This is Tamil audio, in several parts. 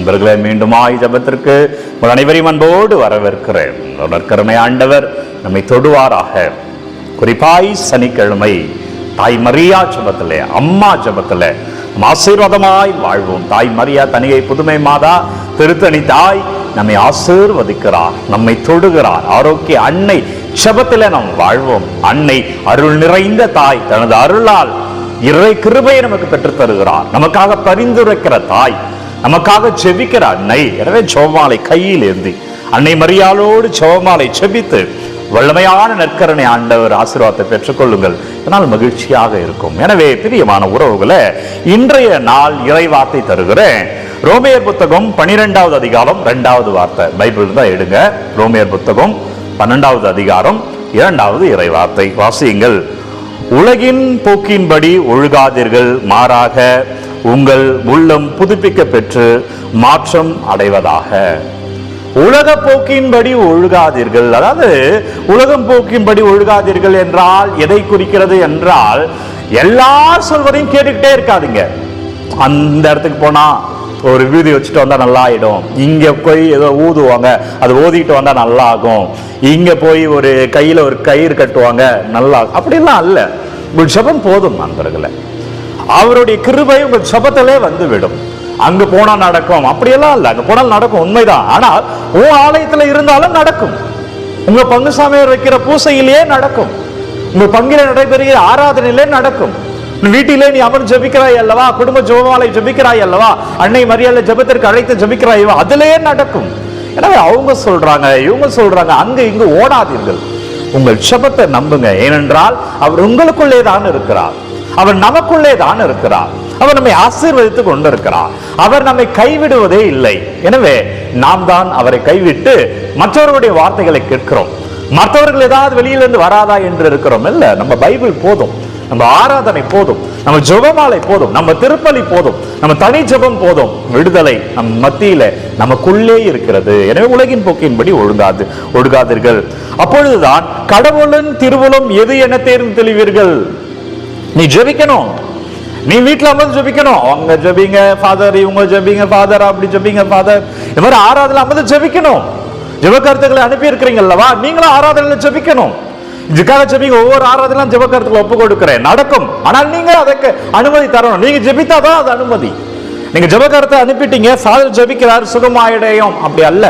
நண்பர்களே மீண்டுமாய் ஜபத்திற்கு உங்கள் அனைவரையும் அன்போடு வரவேற்கிறேன். உணர்கருணை ஆண்டவர் நம்மை தொடுவாராக. குறிப்பாய் சனிக்கிழமை தாய் மரியா ஜபத்தில் அம்மா ஜபத்தில் ஆசீர்வாதமாய் வாழ்வோம். தாய் மரியா தனியை புதுமை மாதா திருத்தணி தாய் நம்மை ஆசீர்வதிக்கிறார் நம்மை தொடுகிறார். ஆரோக்கிய அன்னை ஜபத்தில் நாம் வாழ்வோம். அன்னை அருள் நிறைந்த தாய் தனது அருளால் இறை கிருபையை நமக்கு பெற்றுத் தருகிறார் நமக்காக பரிந்துரைக்கிற தாய் நமக்காக செபிக்கிற அன்னை எனவே சோமாலை கையில் ஏந்தி அன்னை மரியாளோடு சோமாலை செபித்து வல்லமையான நற்கரணை ஆண்டவர் ஆசீர்வாதத்தை பெற்றுக்கொள்ளுங்கள். இதனால் மகிழ்ச்சியாக இருக்கும். எனவே பிரியமான உறவுகளை இன்றைய நாள் இறைவார்த்தை தருகிறேன். ரோமியர் புத்தகம் பனிரெண்டாவது அதிகாரம் ரெண்டாவது வார்த்தை. பைபிள் தான் எடுங்க. ரோமியர் புத்தகம் பன்னெண்டாவது அதிகாரம் இரண்டாவது இறைவார்த்தை. வாசியுங்கள். உலகின் போக்கின்படி ஒழுகாதீர்கள் மாறாக உங்கள் உள்ளம் புதுப்பிக்க பெற்று மாற்றம் அடைவதாக. உலக போக்கின்படி ஒழுகாதீர்கள். அதாவது உலகம் போக்கின்படி ஒழுகாதீர்கள் என்றால் எதை குறிக்கிறது என்றால் எல்லார் சொல்வதையும் கேட்டுக்கிட்டே இருக்காதீங்க. அந்த இடத்துக்கு போனா ஒரு வீதி வச்சுட்டு வந்தா நல்லா ஆயிடும் இங்க போய் ஏதோ ஊதுவாங்க அது ஓதிக்கிட்டு வந்தா நல்லா ஆகும் இங்க போய் ஒரு கையில ஒரு கயிறு கட்டுவாங்க நல்லா அப்படிலாம் அல்ல உற்சபம் போதும் நண்பர்களை. அவருடைய கிருபை உங்கள் சபத்திலே வந்துவிடும். அங்கு போனால் போனா நடக்கும். அப்படியெல்லாம் இல்லை. அங்க போனால் நடக்கும். உண்மைதான். ஆனால் உன் ஆலயத்துல இருந்தாலும் நடக்கும். உங்க பங்கு சாமியார் வைக்கிற பூசையிலேயே நடக்கும். உங்க பங்கில நடைபெறுகிற ஆராதனையிலே நடக்கும். வீட்டிலே நீ அவன் ஜபிக்கிறாய் அல்லவா? குடும்ப ஜோமாலை ஜபிக்கிறாய் அல்லவா? அன்னை மரியாதை ஜெபத்திற்கு அழைத்து ஜெபிக்கிறாயோ அதிலே நடக்கும். எனவே அவங்க சொல்றாங்க இவங்க சொல்றாங்க அங்கு இங்கு ஓடாதீர்கள். உங்கள் ஜெபத்தை நம்புங்க. ஏனென்றால் அவர் உங்களுக்குள்ளே தான் இருக்கிறார். அவர் நமக்குள்ளே தான் இருக்கிறார். அவர் நம்மை ஆசீர்வதித்து கொண்டிருக்கிறார். அவர் நம்மை கைவிடுவதே இல்லை. எனவே நாம் தான் அவரை கைவிட்டு மற்றவருடைய வார்த்தைகளை கேட்கிறோம். மற்றவர்கள் ஏதாவது வெளியிலிருந்து வராதா என்று இருக்கிறோம். இல்ல நம்ம பைபிள் போதும். நம்ம ஆராதனை போதும். நம்ம ஜெபமாலை போதும். நம்ம திருப்பலி போதும். நம்ம தனி ஜெபம் போதும். விடுதலை நம் மத்தியில நமக்குள்ளே இருக்கிறது. எனவே உலகின் போக்கின்படி ஒழுங்காது ஒழுகாதீர்கள். அப்பொழுதுதான் கடவுளின் திருவுளம் எது என தேர்ந்து தெளிவீர்கள் நீ ஜெபிக்கணும். நீ வீட்டில் அமர்ந்து ஜெபிக்கணும். அவங்க ஜெபிங்க ஃபாதர் இவங்க ஜெபிங்க ஃபாதர் அப்படி ஜெபிங்க ஃபாதர் இந்த மாதிரி ஆராதனை அமர்ந்து ஜெபிக்கணும். ஜெப கருத்துக்களை அனுப்பி இருக்கிறீங்கல்லவா நீங்களும் ஆராதனையில ஜெபிக்கணும். இதுக்காக ஜெபிங்க ஒவ்வொரு ஆராதனையும் ஜெப கருத்துக்களை ஒப்பு கொடுக்கிறேன். நடக்கும். ஆனால் நீங்க அதுக்கு அனுமதி தரணும். நீங்க ஜெபித்தாதான் அது அனுமதி. நீங்க ஜெப கருத்தை அனுப்பிட்டீங்க ஃபாதர் ஜெபிக்கிறார் சுகமாயிடையும். அப்படி அல்ல.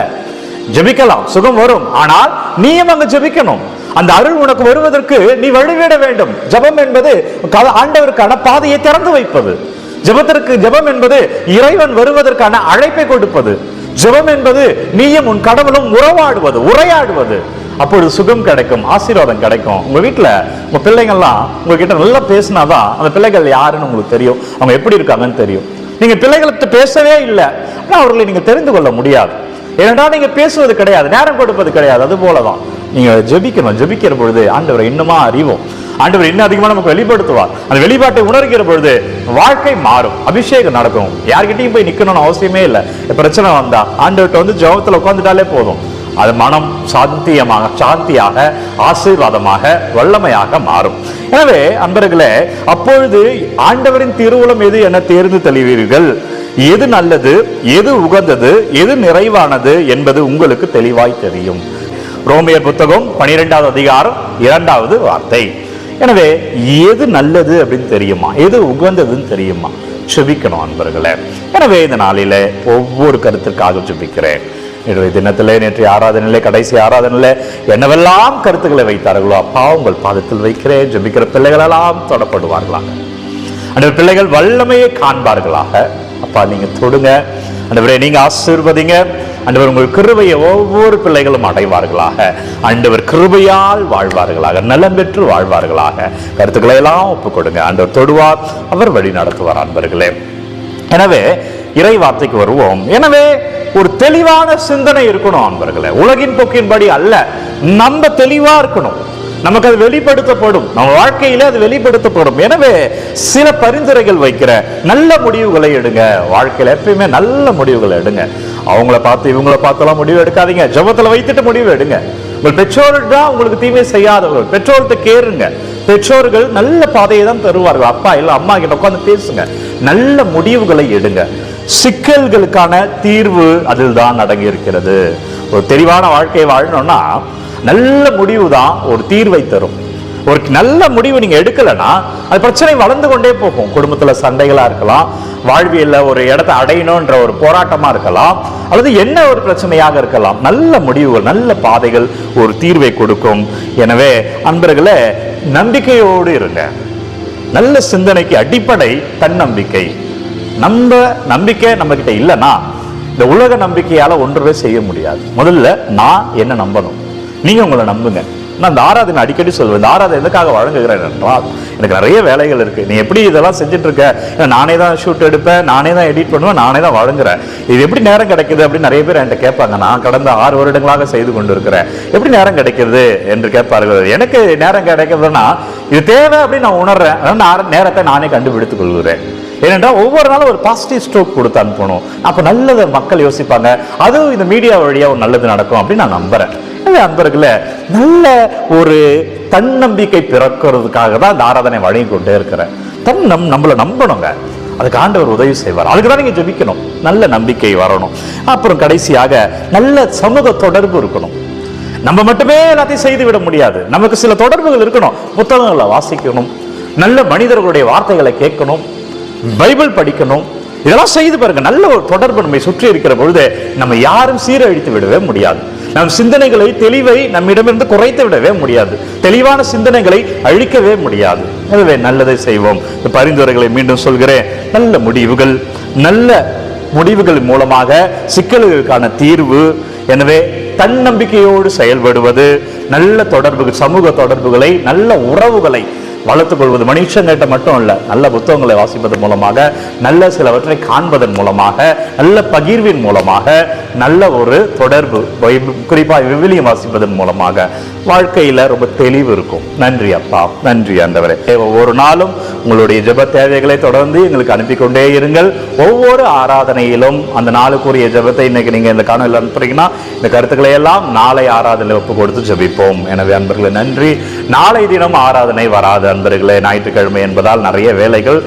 ஜெபிக்கலாம் சுகம் வரும். ஆனால் நீயும் அங்க ஜெபிக்கணும். அந்த அருள் உனக்கு வருவதற்கு நீ வழிவிட வேண்டும். ஜெபம் என்பது க- ஆண்டவருக்கான பாதையை திறந்து வைப்பது. ஜெபத்திற்கு ஜெபம் என்பது இறைவன் வருவதற்கான அழைப்பை கொடுப்பது. ஜெபம் என்பது நீயும் உன் கடவுளும் உறவாடுவது உரையாடுவது. அப்பொழுது சுகம் கிடைக்கும் ஆசீர்வாதம் கிடைக்கும். உங்க வீட்டுல உங்க பிள்ளைங்கள்லாம் உங்ககிட்ட நல்லா பேசினாதான் அந்த பிள்ளைகள் யாருன்னு உங்களுக்கு தெரியும். அவங்க எப்படி இருக்காங்கன்னு தெரியும். நீங்க பிள்ளைகளுக்கு பேசவே இல்லை. ஆனா அவர்களை நீங்க தெரிந்து கொள்ள முடியாது. ஏனென்றால் நீங்க பேசுவது கிடையாது நேரம் கொடுப்பது கிடையாது. அது போலதான். நீங்க ஜெபிக்கணும் ஜெபிக்கிற பொழுது ஆண்டவரை இன்னுமா அறிவோம். ஆண்டவர் இன்னும் அதிகமாக நமக்கு வெளிப்படுத்துவார். அந்த வெளிப்பாட்டை உணர்கிற பொழுது வாழ்க்கை மாறும். அபிஷேகம் நடக்கும். யார்கிட்டையும் போய் நிக்கணும்னு அவசியமே இல்லை. பிரச்சனை வந்தா ஆண்டவர்கிட்ட வந்து ஜெபத்துல உட்காந்துட்டாலே போதும். அது மனம் சாந்தியமாக சாந்தியாக ஆசீர்வாதமாக வல்லமையாக மாறும். எனவே அன்பர்களே அப்பொழுது ஆண்டவரின் திருவுளம் எது என தேர்ந்து தெளிவீர்கள். எது நல்லது எது உகந்தது எது நிறைவானது என்பது உங்களுக்கு தெளிவாய் தெரியும். ரோமியர் புத்தகம் பனிரெண்டாவது அதிகாரம் இரண்டாவது வார்த்தை. எனவே எது நல்லது அப்படின்னு தெரியுமா? எது உகந்ததுன்னு தெரியுமா? செபிக்கணும் அன்பர்களே. எனவே இந்த நாளில ஒவ்வொரு கருத்துக்காக செபிக்கிறேன். இன்றைய தினத்தில் நேற்று ஆராதனையில கடைசி ஆராதனையிலே என்னவெல்லாம் கருத்துக்களை வைத்தார்களோ அப்பா உங்கள் பாதத்தில் வைக்கிறேன். ஜெபிக்கிற பிள்ளைகளெல்லாம் தொடப்படுவார்களாக. அந்த பிள்ளைகள் வல்லமையை காண்பார்களாக. அப்பா நீங்க தொடுங்க. அண்டவரே நீங்க ஆசீர்வதிங்க. அண்டவர் உங்கள் கிருபையை ஒவ்வொரு பிள்ளைகளும் அடைவார்களாக. அண்டவர் கிருபையால் வாழ்வார்களாக நலம் பெற்று வாழ்வார்களாக. கருத்துக்களை எல்லாம் ஒப்புக் கொடுங்க. ஆண்டவர் தொடுவார் அவர் வழி நடத்துவார் அன்பர்களே. எனவே இறை வார்த்தைக்கு வருவோம். எனவே ஒரு தெளிவான சிந்தனை இருக்கணும் அன்பர்களே. உலகின் போக்கின்படி அல்ல நம்ம தெளிவா இருக்கணும். நமக்கு அது வெளிப்படுத்தப்படும். நம்ம வாழ்க்கையில அது வெளிப்படுத்தப்படும். எனவே சில பரிந்துரைகள் வைக்கிற நல்ல முடிவுகளை எடுங்க. வாழ்க்கையில எப்பயுமே நல்ல முடிவுகளை எடுங்க. அவங்கள பார்த்து இவங்கள பார்த்தெல்லாம் முடிவு எடுக்காதீங்க. ஜெபத்துல வைத்துட்டு முடிவு எடுங்க. உங்கள் பெற்றோர்கள் தான் உங்களுக்கு தீமை செய்யாதவர்கள். பெற்றோர்கிட்ட கேருங்க பெற்றோர்கள் நல்ல பாதையை தான் தருவார்கள். அப்பா இல்ல அம்மா கிட்ட உட்காந்து பேசுங்க. நல்ல முடிவுகளை எடுங்க. சிக்கல்களுக்கான தீர்வு அதில் தான் அடங்கி இருக்கிறது ஒரு தெளிவான வாழ்க்கையை வாழணும்னா நல்ல முடிவு தான் ஒரு தீர்வை தரும். ஒரு நல்ல முடிவு நீங்க எடுக்கலைன்னா அது பிரச்சனை வளர்ந்து கொண்டே போகும். குடும்பத்துல சண்டைகளா இருக்கலாம் வாழ்வியல்ல ஒரு இடத்தை அடையணும்ன்ற ஒரு போராட்டமா இருக்கலாம் அல்லது என்ன ஒரு பிரச்சனையாக இருக்கலாம். நல்ல முடிவுகள் நல்ல பாதைகள் ஒரு தீர்வை கொடுக்கும். எனவே அன்பர்களே நம்பிக்கையோடு இருங்க. நல்ல சிந்தனைக்கு அடிப்படை தன்னம்பிக்கை. நம்ம நம்பிக்கை நம்ம கிட்ட இல்லைன்னா இந்த உலக நம்பிக்கையால ஒன்றுமே செய்ய முடியாது. முதல்ல நான் என்ன நம்பணும். நீங்க உங்களை நம்புங்க. நான் இந்த ஆராதனை அடிக்கடி சொல்வேன். இந்த ஆராதனை எதுக்காக வழங்குகிறேன் என்றால் எனக்கு நிறைய வேலைகள் இருக்கு. நீ எப்படி இதெல்லாம் செஞ்சுட்டு இருக்க? நானே தான் ஷூட் எடுப்பேன் நானே தான் எடிட் பண்ணுவேன் நானே தான் வழங்குறேன். இது எப்படி நேரம் கிடைக்குது அப்படின்னு நிறைய பேர் என்கிட்ட கேட்பாங்க. நான் கடந்த ஆறு வருடங்களாக செய்து கொண்டு இருக்கிறேன் எப்படி நேரம் கிடைக்கிறது என்று கேட்பார்கள். எனக்கு நேரம் கிடைக்கிறதுனா இது தேவை அப்படின்னு நான் உணர்றேன். நான் நேரத்தை நானே கண்டுபிடித்துக் கொள்கிறேன். ஏனென்றால் ஒவ்வொரு நாளும் ஒரு பாசிட்டிவ் ஸ்ட்ரோக் கொடுத்து அனுப்பணும். அப்போ நல்லதை மக்கள் யோசிப்பாங்க. அதுவும் இந்த மீடியா வழியாக ஒரு நல்லது நடக்கும் அப்படின்னு நான் நம்புறேன். எனவே அன்பர்களே நல்ல ஒரு தன்னம்பிக்கை பிறக்கிறதுக்காக தான் இந்த ஆராதனை வழங்கி கொண்டே இருக்கிறேன். தன்னம் நம்மளை நம்பணுங்க. அதுக்கு ஆண்டவர் உதவி செய்வார். அதுக்கு தான் நீங்கள் ஜபிக்கணும். நல்ல நம்பிக்கை வரணும். அப்புறம் கடைசியாக நல்ல சமூக தொடர்பு இருக்கணும். நம்ம மட்டுமே எல்லாத்தையும் செய்து விட முடியாது. நமக்கு சில தொடர்புகள் இருக்கணும். புத்தகங்களை வாசிக்கணும். நல்ல மனிதர்களுடைய வார்த்தைகளை கேட்கணும். பைபிள் படிக்கணும். இதெல்லாம் செய்து பாருங்க. நல்ல ஒரு தொடர்பு நம்மை சுற்றி இருக்கிற பொழுது நம்ம யாரும் சீரழித்து விடவே முடியாது. நம் சிந்தனைகளை தெளிவை நம்மிடமிருந்து குறைத்து விடவே முடியாது. தெளிவான சிந்தனைகளை அழிக்கவே முடியாது. எனவே நல்லதை செய்வோம். இந்த பரிந்துரைகளை மீண்டும் சொல்கிறேன். நல்ல முடிவுகள் நல்ல முடிவுகள் மூலமாக சிக்கல்களுக்கான தீர்வு எனவே தன்னம்பிக்கையோடு செயல்படுவது நல்ல தொடர்புகள் சமூக தொடர்புகளை நல்ல உறவுகளை வளர்த்துக் கொள்வது மனுஷங்கிட்ட மட்டும் இல்லை நல்ல புத்தகங்களை வாசிப்பதன் மூலமாக நல்ல சிலவற்றை காண்பதன் மூலமாக நல்ல பகிர்வின் மூலமாக நல்ல ஒரு தொடர்பு குறிப்பாக குறிப்பா விவிலியம் வாசிப்பதன் மூலமாக வாழ்க்கையில ரொம்ப தெளிவு இருக்கும். நன்றி அப்பா நன்றி அந்தவரே ஒவ்வொரு நாளும் உங்களுடைய ஜெப தேவைகளை தொடர்ந்து எங்களுக்கு அனுப்பி கொண்டே இருங்கள். ஒவ்வொரு ஆராதனையிலும் அந்த நாளுக்குரிய ஜெபத்தை இன்னைக்கு நீங்க இந்த காணொலியில் அனுப்புறீங்கன்னா இந்த கருத்துக்களை எல்லாம் நாளை ஆராதனை ஒப்பு கொடுத்து ஜெபிப்போம். எனவே அன்பர்களை நன்றி. நாளை தினம் ஆராதனை வராது அன்பர்களே ஞாயிற்றுக்கிழமை என்பதால் நிறைய வேலைகள்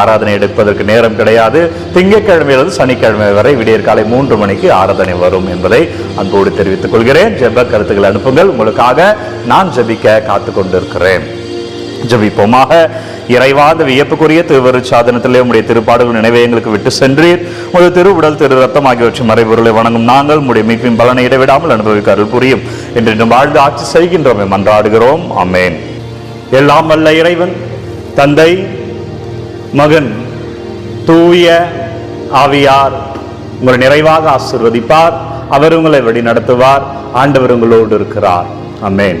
ஆராதனை எடுப்பதற்கு நேரம் கிடையாது. திங்கட்கிழமையிலிருந்து சனிக்கிழமை வரை விடியற் காலை மூன்று மணிக்கு ஆராதனை வரும் என்பதை அன்போடு தெரிவித்துக் கொள்கிறேன். ஜெப கருத்துக்கள் அனுப்புங்கள். உங்களுக்காக நான் ஜபிக்க காத்து கொண்டிருக்கிறேன். ஜபிப்போமாக. இறைவா இந்த வியப்புக்குரிய திருவரு சாதனத்திலே உடைய திருப்பாடுகள் நினைவை எங்களுக்கு விட்டு சென்றீர். உமது திருவுடல் திரு ரத்தம் ஆகியவற்றின் மறைபொருளை வணங்கும் நாங்கள் உடைய மீட்பின் பலனை இடைவிடாமல் அனுபவிக்க அருள் புரியும். என்று இன்னும் வாழ்ந்து ஆட்சி செய்கின்றோம். மன்றாடுகிறோம் அமேன் எல்லாம் வல்ல இறைவன் தந்தை மகன் தூய ஆவியார் உங்களை நிறைவாக ஆசிர்வதிப்பார். அவர் உங்களை வழி நடத்துவார் ஆண்டவர் உங்களோடு இருக்கிறார். அமேன்